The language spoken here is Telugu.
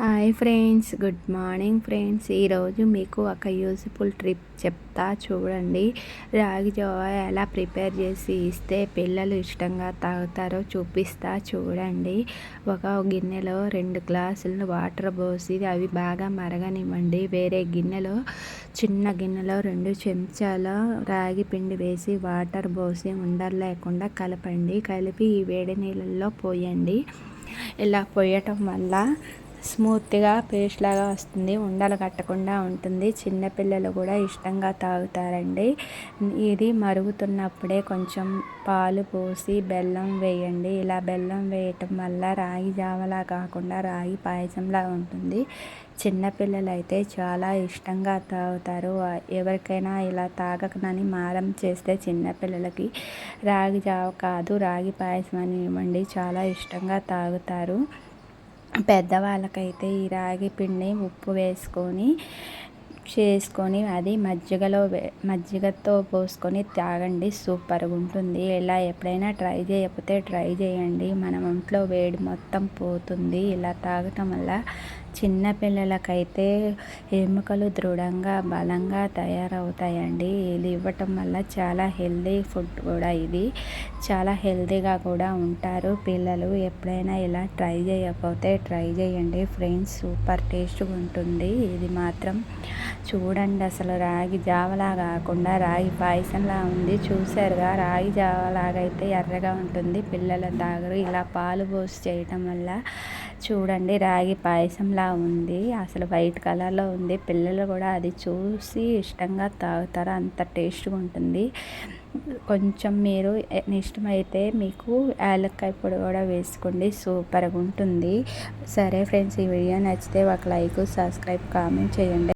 Hi friends good morning friends ఈరోజు మీకు ఒక యూజ్ఫుల్ ట్రిప్ చెప్తా చూడండి. రాగి జావ ఎలా ప్రిపేర్ చేసి ఇస్తే పిల్లలు ఇష్టంగా తాగుతారో చూపిస్తా చూడండి. ఒక గిన్నెలో రెండు గ్లాసులు వాటర్ పోసి అవి బాగా మరగనివ్వండి. వేరే గిన్నెలో చిన్న గిన్నెలో రెండు చెంచాల రాగి పిండి వేసి వాటర్ పోసి ఉండలు లేకుండా కలపండి. కలిపి ఈ వేడి నీళ్ళల్లో పోయండి. ఇలా పోయటం వల్ల స్మూత్గా పేస్ట్ లాగా వస్తుంది. ఉండలు కట్టకుండా ఉంటుంది. చిన్నపిల్లలు కూడా ఇష్టంగా తాగుతారండి. ఇది మరుగుతున్నప్పుడే కొంచెం పాలు పోసి బెల్లం వేయండి. ఇలా బెల్లం వేయటం వల్ల రాగి జావలా కాకుండా రాగి పాయసంలా ఉంటుంది. చిన్నపిల్లలు అయితే చాలా ఇష్టంగా తాగుతారు. ఎవరికైనా ఇలా తాగకనని మారం చేస్తే చిన్నపిల్లలకి రాగి జావ కాదు రాగి పాయసం అని ఇవ్వండి. చాలా ఇష్టంగా తాగుతారు. పెద్దవాళ్ళకైతే ఈ రాగి పిండి ఉప్పు వేసుకొని చేసుకొని అది మజ్జిగలో మజ్జిగతో పోసుకొని తాగండి. సూపర్గా ఉంటుంది. ఇలా ఎప్పుడైనా ట్రై చేయకపోతే ట్రై చేయండి. మన ఒంట్లో వేడి మొత్తం పోతుంది. ఇలా తాగటం వల్ల చిన్నపిల్లలకైతే ఎముకలు దృఢంగా బలంగా తయారవుతాయండి. ఇది ఇవ్వటం వల్ల చాలా హెల్దీ ఫుడ్ కూడా ఇది. చాలా హెల్దీగా కూడా ఉంటారు. పిల్లలు ఎప్పుడైనా ఇలా ట్రై చేయకపోతే ట్రై చేయండి. ఫ్రెండ్స్ సూపర్ టేస్ట్గా ఉంటుంది. ఇది మాత్రం చూడండి అసలు రాగి జావలా కాకుండా రాగి పాయసంలా ఉంది. చూసారుగా రాగి జావలాగా అయితే ఎర్రగా ఉంటుంది. పిల్లల తాగరు. ఇలా పాలు పోసి చేయటం వల్ల చూడండి రాగి పాయసంలా ఉంది. అసలు వైట్ కలర్లో ఉంది. పిల్లలు కూడా అది చూసి ఇష్టంగా తాగుతారు. అంత టేస్ట్గా ఉంటుంది. కొంచెం మీరు ఇష్టమైతే మీకు యాలక్కాయ పొడి కూడా వేసుకోండి. సూపర్గా ఉంటుంది. సరే ఫ్రెండ్స్ ఈ వీడియో నచ్చితే ఒక లైక్ సబ్స్క్రైబ్ కామెంట్ చేయండి.